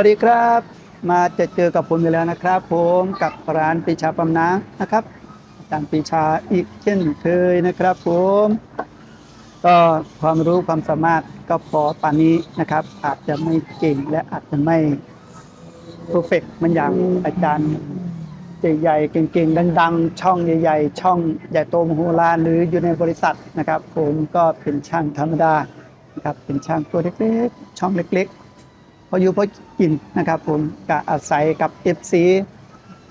สวัสดีครับ มาเจอเจอกับผมอยู่แล้วนะครับ ผมกับร้านปีชาปั๊มน้ำนะครับอาจารย์ปีชาอีกเช่นเคยนะครับ ผม ก็ความรู้ความสามารถก็พอปานนี้นะครับ อาจจะไม่เก่งและอาจจะไม่เพอร์เฟกมันอย่างอาจารย์ใหญ่ๆเก่งๆดัง ๆ ช่องใหญ่ ๆ ช่องใหญ่โตมโหฬารหรืออยู่ในบริษัทนะครับ ผมก็เป็นช่างธรรมดานะครับเป็นช่างตัวเล็กๆ ช่องเล็ก ๆ พออยู่พอกินนะครับผมก็อาศัยกับ FC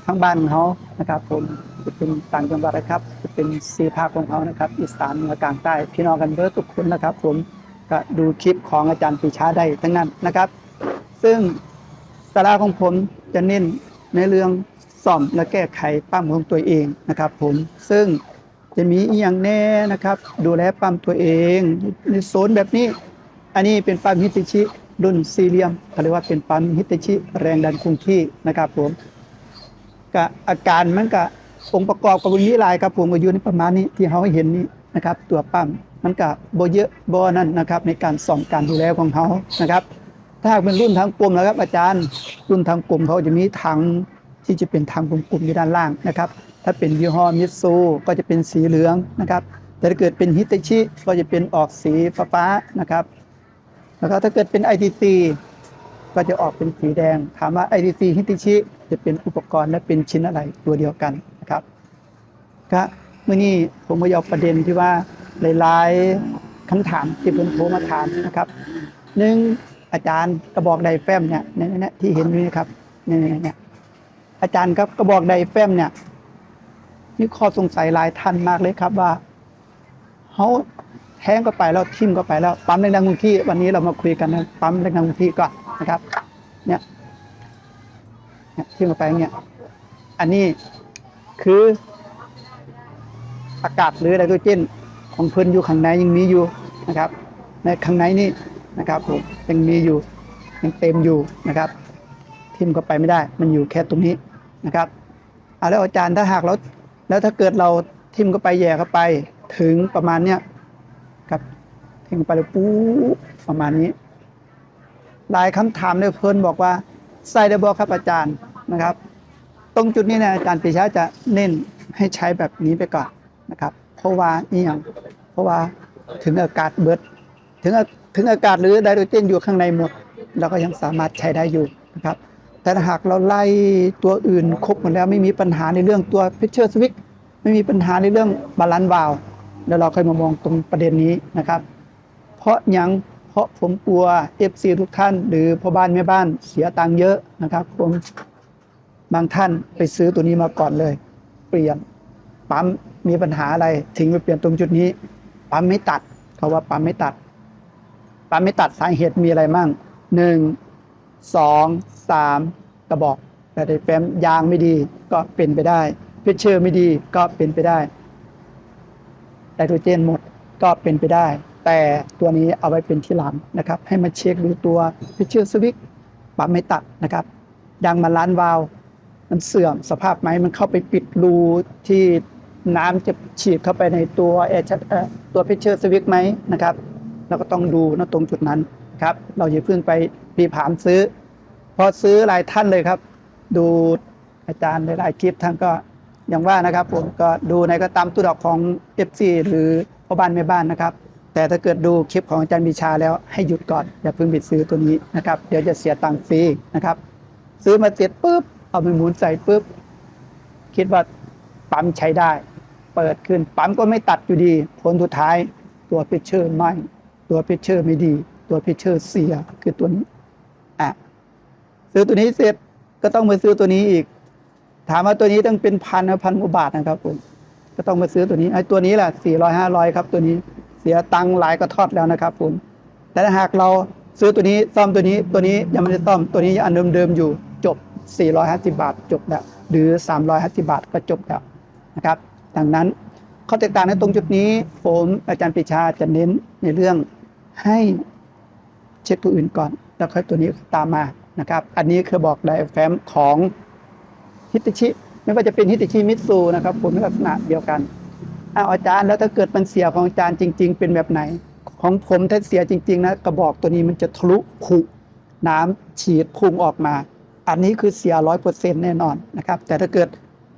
ทั้งบ้านเขานะครับ ผมจะเป็นต่างจังหวัดนะครับจะเป็นสีภาคของเขานะครับ อีสานเหนือกลางใต้พี่น้องกันเบิร์ทุกคนนะครับ ผมก็ดูคลิปของอาจารย์ปีชาได้ทั้งนั้นนะครับ ซึ่งสาระของผมจะเน้นในเรื่องซ่อมและแก้ไขปั๊มของตัวเองนะครับ ผมซึ่งจะมีอย่างแน่นะครับ ดูแลปั๊มตัวเองในโซนแบบนี้ อันนี้เป็นปั๊มฮิตาชิ รุ่นซีเรียมเขาเรียกว่าเป็นปั๊มฮิตาชิแรงดันคงที่นะครับผมก็อาการมันก็องค์ประกอบกับวิหลายครับผมก็อยู่ในประมาณนี้ที่เขาเห็นนี้นะครับ ตัวปั๊มมันก็บ่เยอะโบนั่นนะครับ ในการส่อมการดูแลของเขานะครับ ถ้าหากเป็นรุ่นทางกลมนะครับอาจารย์รุ่นทางกลมเขาจะมีถังที่จะเป็นถังกลมๆอยู่ด้านล่างนะครับ ถ้าเป็นยี่ห้อมิซูก็จะเป็นสีเหลืองนะครับ แต่ถ้าเกิดเป็นฮิตาชิก็จะเป็นออกสีฟ้าๆนะครับ แล้วก็ถ้าเกิดเป็น ITC ก็จะออกเป็นสีแดง ถามว่า ITC ฮิติชิจะเป็นอุปกรณ์และเป็นชิ้นอะไรตัวเดียวกันนะครับก็เมื่อนี้ผมก็ยกประเด็นที่ว่าหลายๆคำถามที่ผมโทรมาถามนะครับหนึ่งอาจารย์กระบอกไดแฟมเนี่ยเนี่ยเนี่ยที่เห็นอยู่นี่ครับเนี่ยเนี่ยเนี่ยอาจารย์ครับกระบอกไดแฟมเนี่ยมีข้อสงสัยหลายท่านมากเลยครับว่าเขา แทงก็ไปแล้วทิ่มก็ไปแล้วปั๊มแรงดันคงที่ วันนี้เรามาคุยกันนะปั๊มแรงดันคงที่ก่อนนะครับ เนี่ยเนี่ยทิ่มก็ไปเงี้ยอันนี้คืออากาศหรือไนโตรเจนของเพิ่นอยู่ข้างในยังมีอยู่นะครับ ในข้างในนี่นะครับผมยังมีอยู่ยังเต็มอยู่นะครับทิ่มก็ไปไม่ได้ มันอยู่แค่ตรงนี้นะครับอะแล้วอาจารย์ถ้าหากเราแล้วถ้าเกิดเราทิ่มก็ไปแย่เข้าไปถึงประมาณเนี้ย ทิ่มไปเลยปุ๊ประมาณนี้ หลายคำถามเนี่ยเพิ่นบอกว่าใส่ได้บ่ครับอาจารย์นะครับ ตรงจุดนี้นี่ยอาจารย์ปิชาจะเน้นให้ใช้แบบนี้ไปก่อนนะครับ เพราะว่านี่อย่างเพราะว่าถึงอากาศเบิด ถึงถึงอากาศหรือไดโตรเจนอยู่ข้างในหมด เราก็ยังสามารถใช้ได้อยู่นะครับ แต่หากเราไล่ตัวอื่นครบหมดแล้วไม่มีปัญหาในเรื่องตัวพิเชอร์สวิกไม่มีปัญหาในเรื่องบาลานซ์วาลวแล้วเราค่อยมามองตรงประเด็นนี้นะครับ เพราะยังเพราะผมกลัว FC ทุกท่าน หรือพ่อบ้านแม่บ้านเสียตังค์เยอะนะครับผมบางท่านไปซื้อตัวนี้มาก่อนเลย เปลี่ยนปั๊มมีปัญหาอะไรถึงไปเปลี่ยนตรงจุดนี้ ปั๊มไม่ตัดเขาว่าปั๊มไม่ตัด ปั๊มไม่ตัดสาเหตุมีอะไรมั่งหนึ่งสองสามกระบอกแต่ในแฟ้มยางไม่ดีก็เป็นไปได้พิเชอร์ไม่ดีก็เป็นไปได้ไดโตรเจนหมดก็เป็นไปได้ แต่ตัวนี้เอาไว้เป็นที่หลังนะครับ ให้มาเช็คดูตัวพิเชอร์สวิกปั๊มไม่ตัดนะครับยางมาล้านวาล์วมันเสื่อมสภาพไหมมันเข้าไปปิดรูที่น้ำจะฉีดเข้าไปในตัวแอร์ตัวพิเชอร์สวิกไหมนะครับเราก็ต้องดูนะตรงจุดนั้นครับ เราอย่าเพิ่งไปปีผามซื้อ พอซื้อหลายท่านเลยครับ ดูอาจารย์หลายๆคลิปท่านก็อย่างว่านะครับผมก็ดูในก็ตามตัวดอกของ FC หรือพ่อบ้านแม่บ้านนะครับ แต่ถ้าเกิดดูคลิปของอาจารย์บิชาแล้วให้หยุดก่อน อย่าเพิ่งไปซื้อตัวนี้นะครับเดี๋ยวจะเสียตังค์ฟรีนะครับ ซื้อมาเสร็จปุ๊บเอาไปหมุนใส่ปุ๊บคิดว่าปั๊มใช้ได้ เปิดขึ้นปั๊มก็ไม่ตัดอยู่ดี ผลสุดท้ายตัวพิเชอร์ไหมตัวพิเชอร์ไม่ดี ตัวพิเชอร์เสียคือตัวนี้อะซื้อตัวนี้เสร็จก็ต้องมาซื้อตัวนี้อีก ถามว่าตัวนี้ต้องเป็นพันนะพันกว่าบาทนะครับผมก็ต้องมาซื้อตัวนี้ไอ้ตัวนี้แหละสี่ร้อยห้าร้อยครับตัวนี้ สียตังค์หลายกระทอดแล้วนะครับผมแต่ถ้าหากเราซื้อตัวนี้ซ่อมตัวนี้ตัวนี้ยังไม่ได้ซ่อมตัวนี้ยังอันเดิมๆอยู่จบ 450 บาทจบแล้วหรือ 350 บาทก็จบแล้วนะครับดังนั้นข้อแตกต่างในตรงจุดนี้ ผมอาจารย์ปรีชาจะเน้นในเรื่องให้เช็คตัวอื่นก่อน แล้วค่อยตัวนี้ตามมานะครับ อันนี้คือบอกไดแฟมของฮิตาชิ ไม่ว่าจะเป็นฮิตาชิมิตซูนะครับผลลักษณะเดียวกัน อ้าวอาจารย์แล้วถ้าเกิดมันเสียของอาจารย์จริง ๆ เป็นแบบไหน ของผมถ้าเสียจริง ๆ นะกระบอกตัวนี้มันจะทะลุผุน้ำฉีดพุ่งออกมา อันนี้คือเสียร้อยเปอร์เซ็นแน่นอนนะครับ แต่ถ้าเกิด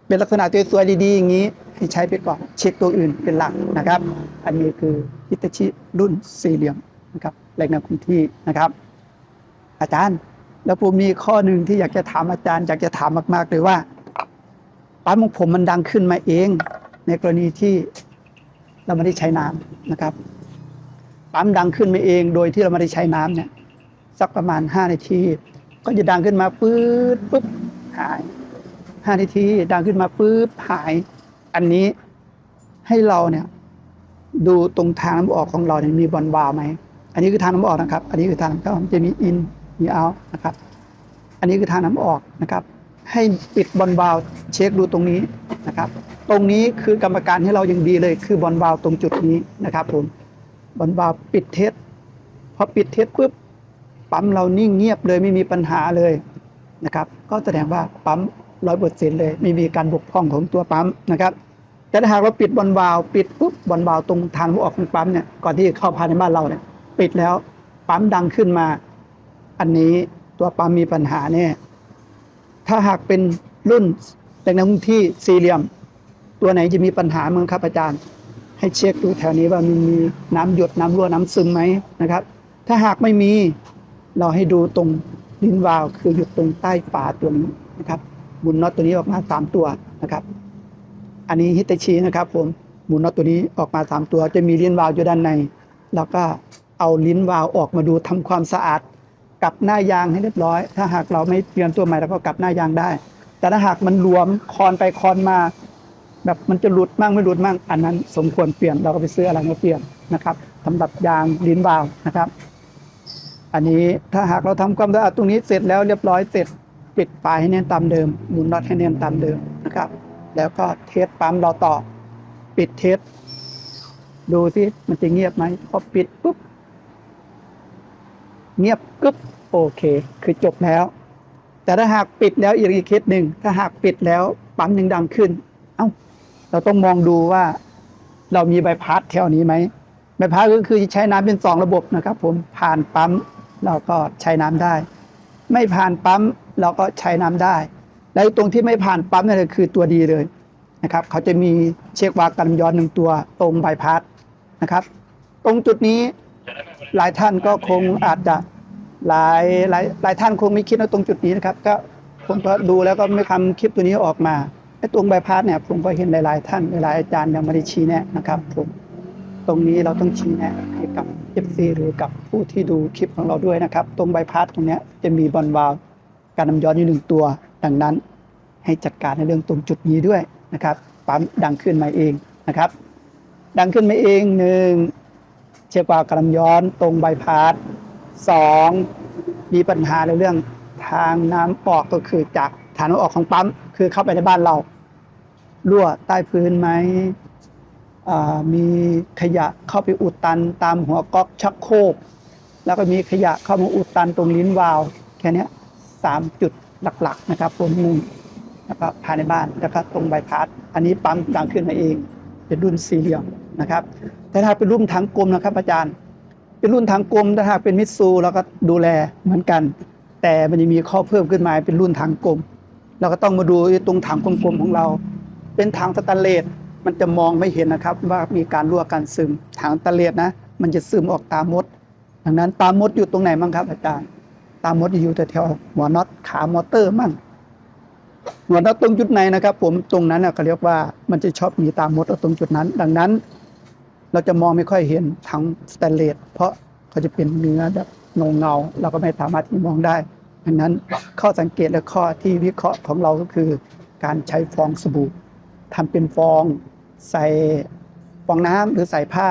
เป็นลักษณะสวยๆดีๆอย่างนี้ ให้ใช้ไปก่อนเช็คตัวอื่นเป็นหลักนะครับ อันนี้คือฮิตาชิรุ่นสี่เหลี่ยมนะครับแรงน้ำคงที่นะครับ อาจารย์แล้วผมมีข้อหนึ่งที่อยากจะถามอาจารย์อยากจะถามมาก ๆ เลยว่าปั๊มของผมมันดังขึ้นมาเอง ในกรณีที่เราไม่ได้ใช้น้ำนะครับปั๊มดังขึ้นมาเองโดยที่เราไม่ได้ใช้น้ำเนี่ยสักประมาณ 5 นาที ก็จะดังขึ้นมาปื๊ดปุ๊บหาย 5 นาทีดังขึ้นมาปื๊บหาย อันนี้ให้เราเนี่ยดูตรงทางน้ำออกของเราเนี่ยมีบอลวาล์วไหมอันนี้คือทางน้ำออกนะครับ อันนี้คือทางน้ำเข้าจะมีอินมีเอานะครับ อันนี้คือทางน้ำออกนะครับ ให้ปิดบอลวาล์วเช็คดูตรงนี้นะครับ ตรงนี้คือกรรมการให้เราอย่างดีเลย คือบอลวาล์วตรงจุดนี้นะครับผมบอลวาล์วปิดเทสพอปิดเทสปุ๊บปั๊มเรานิ่งเงียบเลยไม่มีปัญหาเลยนะครับ ก็แสดงว่าปั๊มร้อยเปอร์เซ็นต์เลย ไม่มีการบกพร่องของตัวปั๊มนะครับ แต่ถ้าหากเราปิดบอลวาล์วปิดปุ๊บบอลวาล์วตรงทางออกของปั๊มเนี่ยก่อนที่จะเข้าภายในบ้านเราเนี่ยปิดแล้วปั๊มดังขึ้นมา อันนี้ตัวปั๊มมีปัญหาแน่ถ้าหากเป็นรุ่นแรงน้ำที่สี่เหลี่ยม ตัวไหนจะมีปัญหามั้งครับอาจารย์ ให้เช็คดูแถวนี้ว่ามันมีน้ำหยดน้ำรั่วน้ำซึมไหมนะครับ ถ้าหากไม่มีเราให้ดูตรงลิ้นวาล์วคืออยู่ตรงใต้ฝาตัวนี้นะครับหมุนน็อตตัวนี้ออกมาสามตัวนะครับ อันนี้ฮิตาชินะครับ ผมหมุนน็อตตัวนี้ออกมาสามตัว จะมีลิ้นวาล์วอยู่ด้านใน แล้วก็เอาลิ้นวาล์วออกมาดูทำความสะอาดกลับหน้ายางให้เรียบร้อย ถ้าหากเราไม่เปลี่ยนตัวใหม่เราก็กลับหน้ายางได้ แต่ถ้าหากมันหลวมคอนไปคอนมา แบบมันจะหลุดมั่งไม่หลุดมั่งอันนั้นสมควรเปลี่ยนเราก็ไปซื้ออะไรมาเปลี่ยนนะครับสำหรับยางลิ้นวาวนะครับ อันนี้ถ้าหากเราทำความสะอาดตรงนี้เสร็จแล้วเรียบร้อยเสร็จปิดปลายให้แน่นตามเดิมหมุนน็อตให้แน่นตามเดิมนะครับ แล้วก็เทสปั๊มเราต่อ ปิดเทสดูสิมันจะเงียบไหมพอปิดปุ๊บเงียบกึ๊บโอเค คือจบแล้ว แต่ถ้าหากปิดแล้วอีกอีกเคสหนึ่งถ้าหากปิดแล้วปั๊มยังดังขึ้น เอ้า เราต้องมองดูว่าเรามีใบพัดแถวนี้ไหมใบพัดก็คือใช้น้ำเป็นสองระบบนะครับ ผมผ่านปั๊มเราก็ใช้น้ำได้ ไม่ผ่านปั๊มเราก็ใช้น้ำได้ แล้วตรงที่ไม่ผ่านปั๊มนั่นคือตัวดีเลยนะครับ เขาจะมีเช็ควากันย้อนหนึ่งตัวตรงใบพัดนะครับ ตรงจุดนี้หลายท่านก็คงอาจจะหลายหลายหลายท่านคงไม่คิดว่าตรงจุดนี้นะครับ ก็ผมก็ดูแล้วก็ไม่ทำคลิปตัวนี้ออกมา ไอ้ตรงใบพัดเนี่ยผมก็เห็นหลาย ๆ ท่านหลายๆอาจารย์ยังไม่ได้ชี้แนะนะครับผมตรงนี้เราต้องชี้แนะให้กับ FC หรือกับผู้ที่ดูคลิปของเราด้วยนะครับ ตรงใบพัดตรงเนี้ยจะมีบอลวาล์วการนำย้อนอยู่หนึ่งตัว ดังนั้นให้จัดการในเรื่องตรงจุดนี้ด้วยนะครับปั๊มดังขึ้นมาเองนะครับ ดังขึ้นมาเองหนึ่งเช็ควาลการนำย้อนตรงใบพัดสองมีปัญหาในเรื่องทางน้ำออกก็คือจากทางน้ำออกของปั๊ม คือเข้าไปในบ้านเรารั่วใต้พื้นไหมมีขยะเข้าไปอุดตันตามหัวก๊อกชักโครกแล้วก็มีขยะเข้ามาอุดตันตรงลิ้นวาล์วแค่นี้สามจุดหลักๆนะครับผมมุงแล้วก็ภายในบ้านแล้วก็ตรงใบพัดอันนี้ปั๊มดังขึ้นมาเอง เป็นรุ่นสี่เหลี่ยมนะครับ แต่ถ้าเป็นรุ่นถังกลมนะครับอาจารย์ เป็นรุ่นถังกลมถ้าหากเป็นมิตซูเราก็ดูแลเหมือนกัน แต่มันจะมีข้อเพิ่มขึ้นมาเป็นรุ่นถังกลม เราก็ต้องมาดูตรงถังกลมๆของเรา เป็นถังสแตนเลสมันจะมองไม่เห็นนะครับ ว่ามีการรั่วการซึมถังสแตนเลสนะ มันจะซึมออกตามมดดังนั้นตามมดอยู่ตรงไหนมั่งครับ อาจารย์ ตามมดอยู่แถวหัวน็อตขามอเตอร์มั่งหัวน็อตตรงจุดไหนนะครับ ผมตรงนั้นน่ะก็เรียกว่ามันจะชอบมีตามมดเอาตรงจุดนั้น ดังนั้น เราจะมองไม่ค่อยเห็นถังสแตนเลสเพราะเขาจะเป็นเนื้อแบบเงาเงาเราก็ไม่สามารถที่มองได้ ดังนั้นข้อสังเกตและข้อที่วิเคราะห์ของเราก็คือ การใช้ฟองสบู่ทำเป็นฟองใส่ฟองน้ำหรือใส่ผ้า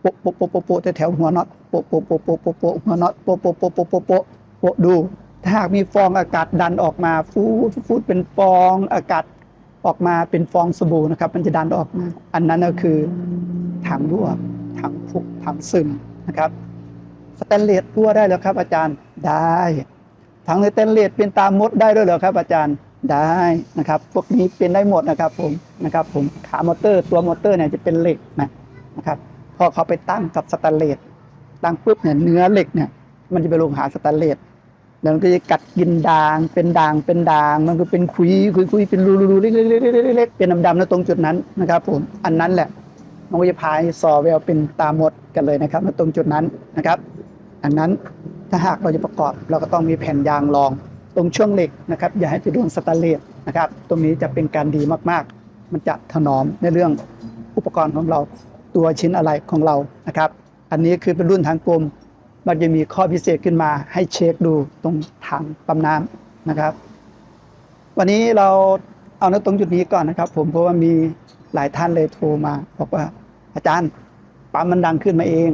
โปะโปะโปะโปะโปะแถวหัวน็อตโปะโปะโปะโปะโปะโปะหัวน็อตโปะโปะโปะโปะโปะโปะโปะดู ถ้าหากมีฟองอากาศดันออกมาฟูดฟูดเป็นฟองอากาศออกมาเป็นฟองสบู่นะครับ มันจะดันออกมา อันนั้นก็คือถังรั่วถังผุถังซึมนะครับสแตนเลสรั่วได้แล้วครับ อาจารย์ได้ ถังสแตนเลสเป็นตามมดได้ด้วยเหรอครับ อาจารย์ได้นะครับพวกนี้เป็นได้หมดนะครับผมนะครับผมขามอเตอร์ตัวมอเตอร์เนี่ยจะเป็นเหล็กนะนะครับพอเขาไปตั้งกับสแตนเลสตั้งปุ๊บเนี่ยเนื้อเหล็กเนี่ยมันจะไปลงหาสแตนเลสแล้วมันก็จะกัดกินด่างเป็นด่างเป็นด่าง มันก็เป็นคุยคุยคุยเป็นรูรูๆเล็กๆเล็กๆเป็นดำๆนะตรงจุดนั้นนะครับ ผมอันนั้นแหละมันก็จะพายซอแววเป็นตาหมดกันเลยนะครับณตรงจุดนั้นนะครับ อันนั้น ถ้าหากเราจะประกอบเราก็ต้องมีแผ่นยางรอง ตรงช่วงเหล็กนะครับ อย่าให้ไปโดนสแตนเลสนะครับ ตรงนี้จะเป็นการดีมากๆ มันจะถนอมในเรื่องอุปกรณ์ของเราตัวชิ้นอะไรของเรานะครับ อันนี้คือเป็นรุ่นทางกลมมันจะมีข้อพิเศษขึ้นมาให้เช็คดูตรงถังปั๊มน้ำนะครับ วันนี้เราเอาในตรงจุดนี้ก่อนนะครับ ผมเพราะว่ามีหลายท่านเลยโทรมา บอกว่าอาจารย์ปั๊มมันดังขึ้นมาเอง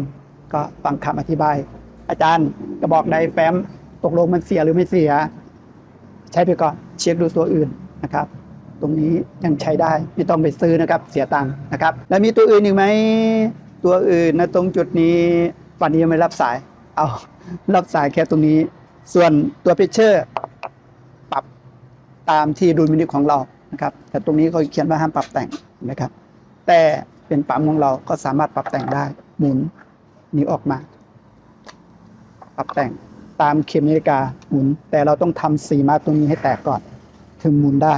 ก็ฟังคำอธิบาย อาจารย์กระบอกไดแฟ้มตกลงมันเสียหรือไม่เสีย ใช้ไปก่อนเช็คดูตัวอื่นนะครับ ตรงนี้ยังใช้ได้ไม่ต้องไปซื้อนะครับ เสียตังค์นะครับ แล้วมีตัวอื่นอีกไหมตัวอื่นนะตรงจุดนี้วันนี้ยังไม่รับสาย เอารับสายแค่ตรงนี้ ส่วนตัวเพชเชอร์ปรับตามที่ดุลพินิของเรานะครับ แต่ตรงนี้เขาเขียนว่าห้ามปรับแต่งนะครับ แต่เป็นปั๊มของเราก็สามารถปรับแต่งได้หมุนนี้ออกมา ปรับแต่งตามเข็มนาฬิกาหมุน แต่เราต้องทำสีมาร์กตรงนี้ให้แตกก่อน ถึงหมุนได้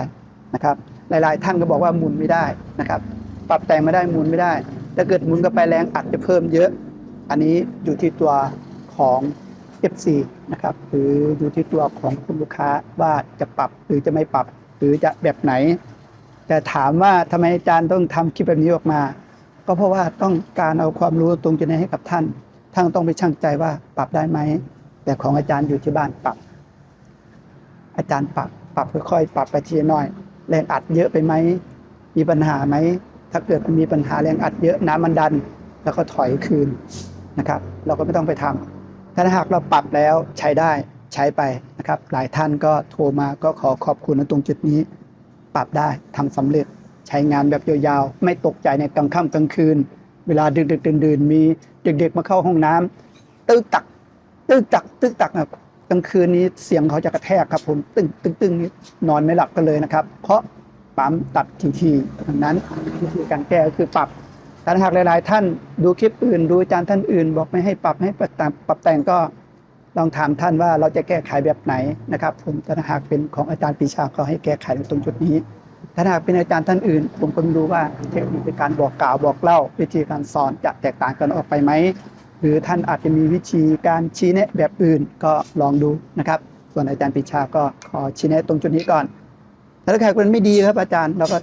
นะครับ หลายๆ ท่านก็บอกว่าหมุนไม่ได้นะครับ ปรับแต่งไม่ได้หมุนไม่ได้ ถ้าเกิดหมุนก็ไปแรงอัดจะเพิ่มเยอะ อันนี้อยู่ที่ตัวของ FC นะครับหรืออยู่ที่ตัวของคุณลูกค้าว่าจะปรับหรือจะไม่ปรับ หรือจะแบบไหน แต่ถามว่าทำไมอาจารย์ต้องทำคลิปแบบนี้ออกมา ก็เพราะว่าต้องการเอาความรู้ตรงจุดนี้ให้กับท่าน ท่านต้องไปชั่งใจว่าปรับได้ไหม แต่ของอาจารย์อยู่ที่บ้านปรับ อาจารย์ปรับปรับค่อยๆปรับไปทีน้อย แรงอัดเยอะไปไหม มีปัญหาไหม ถ้าเกิดมันมีปัญหาแรงอัดเยอะน้ำมันดัน แล้วก็ถอยคืนนะครับ เราก็ไม่ต้องไปทำถ้าหากเราปรับแล้วใช้ได้ใช้ไปนะครับ หลายท่านก็โทรมาก็ขอขอบคุณในตรงจุดนี้ ปรับได้ทำสำเร็จใช้งานแบบยาวๆไม่ตกใจในกลางค่ำกลางคืน เวลาดึกๆดื่นมีเด็กๆมาเข้าห้องน้ำตึกตัก ตึกตัก ตึกตักนะกลางคืนนี้เสียงเขาจะกระแทกครับ ผมตึงตึงตึงนี่นอนไม่หลับกันเลยนะครับ เพราะปั๊มตัดทีทีดังนั้นวิธีการแก้ก็คือปรับแต่หากหลาย ๆ ท่านดูคลิปอื่น ดูอาจารย์ท่านอื่น บอกไม่ให้ปรับให้ปรับแต่งปรับแต่งก็ลองถามท่านว่าเราจะแก้ไขแบบไหนนะครับ ผมแต่หากเป็นของอาจารย์ปีชาก็ให้แก้ไขตรงจุดนี้ ถ้าหากเป็นอาจารย์ท่านอื่น ผมก็ไม่รู้ว่าเทคนิคในการบอกกล่าวบอกเล่า วิธีการสอนจะแตกต่างกันออกไปไหมหรือท่านอาจจะมีวิธีการชี้แนะแบบอื่นก็ลองดูนะครับ ส่วนอาจารย์ปรีชาก็ขอชี้แนะตรงจุดนี้ก่อนถ้าหากมันไม่ดีครับอาจารย์เราก็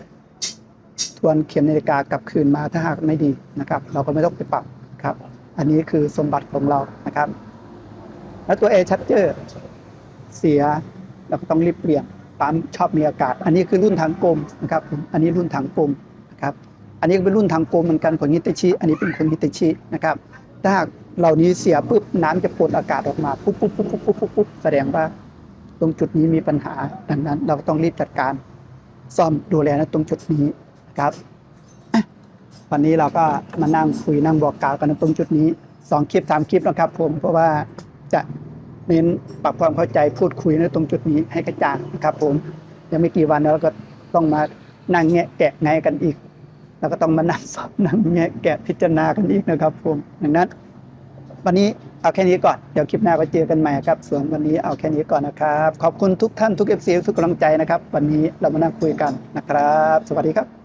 ทวนเข็มนาฬิกากลับคืนมาถ้าหากไม่ดีนะครับ เราก็ไม่ต้องไปปรับครับ อันนี้คือสมบัติของเรานะครับ แล้วตัว A ชัดเจอร์เสียเราก็ต้องรีบเปลี่ยน ปั๊มชอบมีอากาศ อันนี้คือรุ่นทางกลมนะครับผมอันนี้รุ่นทางกลมนะครับ อันนี้เป็นรุ่นทางกลมเหมือนกันของฮิตาชิ อันนี้เป็นของฮิตาชินะครับ ถ้าหากเหล่านี้เสียปุ๊บน้ำจะปนอากาศออกมาปุ๊บปุ๊บปุ๊บปุ๊บปุ๊บปุ๊บปุ๊บแสดงว่าตรงจุดนี้มีปัญหา ดังนั้นเราต้องรีบจัดการซ่อมดูแลนะตรงจุดนี้นะครับ วันนี้เราก็มานั่งคุยนั่งบอกกล่าวกันตรงจุดนี้สองคลิปสามคลิปนะครับผมเพราะว่าจะ เน้นปรับความเข้าใจพูดคุยในตรงจุดนี้ให้กระจ่างนะครับผมยังไม่กี่วันแล้วก็ต้องมานั่งแงะแกะไงกันอีก แล้วก็ต้องมานั่งสอบนั่งแงะแกะพิจารณากันอีกนะครับผมดังนั้น วันนี้เอาแค่นี้ก่อนเดี๋ยวคลิปหน้าก็เจอกันใหม่ครับ ส่วนวันนี้เอาแค่นี้ก่อนนะครับ ขอบคุณทุกท่านทุกเอฟซีทุกกำลังใจนะครับ วันนี้เรามานั่งคุยกันนะครับ สวัสดีครับ